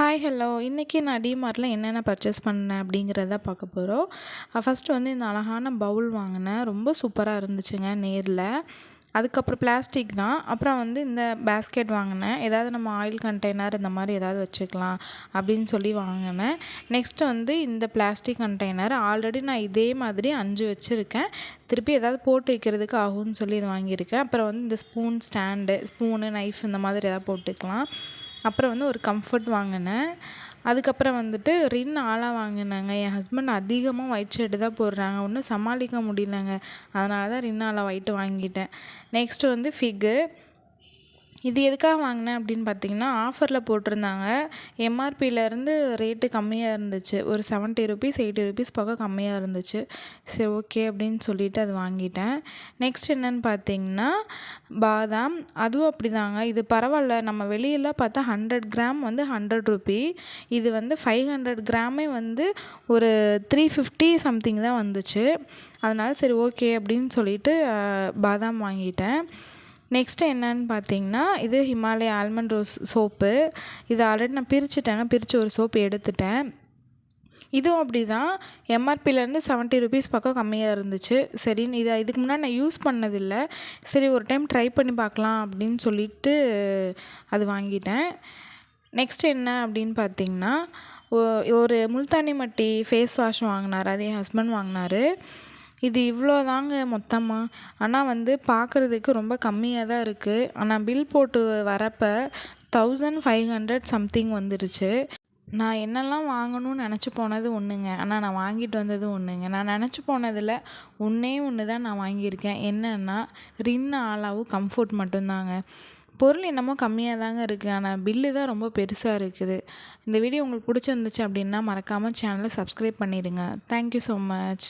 Hi hello இன்றைக்கி நான் டிமார்ட்டில் என்னென்ன பர்ச்சேஸ் பண்ணேன் அப்படிங்கிறத பார்க்க போகிறோம் ஃபஸ்ட்டு வந்து இந்த அழகான பவுல் வாங்கினேன். ரொம்ப சூப்பராக இருந்துச்சுங்க நேரில். அதுக்கப்புறம் பிளாஸ்டிக் தான். அப்புறம் வந்து இந்த பேஸ்கெட் வாங்கினேன். ஏதாவது நம்ம ஆயில் கண்டெய்னர் இந்த மாதிரி ஏதாவது வச்சுக்கலாம் அப்படின்னு சொல்லி வாங்கினேன். நெக்ஸ்ட்டு வந்து இந்த பிளாஸ்டிக் கண்டெய்னர் ஆல்ரெடி நான் இதே மாதிரி அஞ்சு வச்சுருக்கேன். திருப்பி ஏதாவது போட்டு வைக்கிறதுக்கு ஆகும்னு சொல்லி இது வாங்கியிருக்கேன். அப்புறம் வந்து இந்த ஸ்பூன் ஸ்டாண்டு ஸ்பூனு நைஃப் இந்த மாதிரி ஏதாவது போட்டுக்கலாம். அப்புறம் வந்து ஒரு கம்ஃபர்ட் வாங்கினேன். அதுக்கப்புறம் வந்துட்டு ரின் ஆலா வாங்கினாங்க. என் ஹஸ்பண்ட் அதிகமாக ஒயிட் ஷர்ட்டு தான் போடுறாங்க. ஒன்றும் சமாளிக்க முடியலங்க. அதனால தான் ரின் ஆலா ஒயிட்டு வாங்கிட்டேன். நெக்ஸ்ட்டு வந்து ஃபிக்கு இது எதுக்காக வாங்கினேன் அப்படின்னு பார்த்தீங்கன்னா ஆஃபரில் போட்டிருந்தாங்க. எம்ஆர்பியிலேருந்து ரேட்டு கம்மியாக இருந்துச்சு. ஒரு செவன்ட்டி ருபீஸ் எயிட்டி ருபீஸ் பக்கம் கம்மியாக இருந்துச்சு. சரி ஓகே அப்படின்னு சொல்லிட்டு அது வாங்கிட்டேன். நெக்ஸ்ட் என்னென்னு பார்த்தீங்கன்னா பாதாம். அதுவும் அப்படி தாங்க இது பரவாயில்ல. நம்ம வெளியெல்லாம் பார்த்தா ஹண்ட்ரட் கிராம் வந்து ஹண்ட்ரட் ருபி இது வந்து ஃபைவ் ஹண்ட்ரட் கிராமே வந்து ஒரு த்ரீ ஃபிஃப்டி சம்திங் தான் வந்துச்சு. அதனால் சரி ஓகே அப்படின்னு சொல்லிட்டு பாதாம் வாங்கிட்டேன். நெக்ஸ்ட்டு என்னன்னு பார்த்தீங்கன்னா இது ஹிமாலயா ஆல்மண்ட் ரோஸ் சோப்பு இது ஆல்ரெடி நான் பிரிச்சுட்டேங்க பிரித்து ஒரு சோப்பு எடுத்துட்டேன். இதுவும் அப்படி தான் எம்ஆர்பிலேருந்து செவன்ட்டி ருபீஸ் பக்கம் கம்மியாக இருந்துச்சு. சரின்னு இதை இதுக்கு முன்னாடி நான் யூஸ் பண்ணதில்லை. சரி ஒரு டைம் ட்ரை பண்ணி பார்க்கலாம் அப்படின்னு சொல்லிட்டு அது வாங்கிட்டேன். நெக்ஸ்ட் என்ன அப்படின்னு பார்த்தீங்கன்னா ஒரு முல்தானி மட்டி ஃபேஸ் வாஷ் வாங்கினார். அது என் ஹஸ்பண்ட் வாங்கினார். இது இவ்வளோ தாங்க மொத்தமாக ஆனால் வந்து பார்க்குறதுக்கு ரொம்ப கம்மியாக தான் இருக்குது ஆனால் பில் போட்டு வரப்போ தௌசண்ட் ஃபைவ் ஹண்ட்ரட் சம்திங் வந்துருச்சு. நான் என்னெல்லாம் வாங்கணும்னு நினச்சி போனது ஒன்றுங்க ஆனால் நான் வாங்கிட்டு வந்தது ஒன்றுங்க நான் நினச்சி போனதில் ஒன்றே ஒன்று தான் நான் வாங்கியிருக்கேன். என்னென்னா ரின் ஆலாவும் கம்ஃபர்ட் மட்டும்தாங்க. பொருள் என்னமோ கம்மியாக தாங்க இருக்குது ஆனால் பில்லு தான் ரொம்ப பெருசாக இருக்குது. இந்த வீடியோ உங்களுக்கு பிடிச்சிருந்துச்சு அப்படின்னா மறக்காமல் சேனலை சப்ஸ்கிரைப் பண்ணிடுங்க தேங்க்யூ ஸோ மச்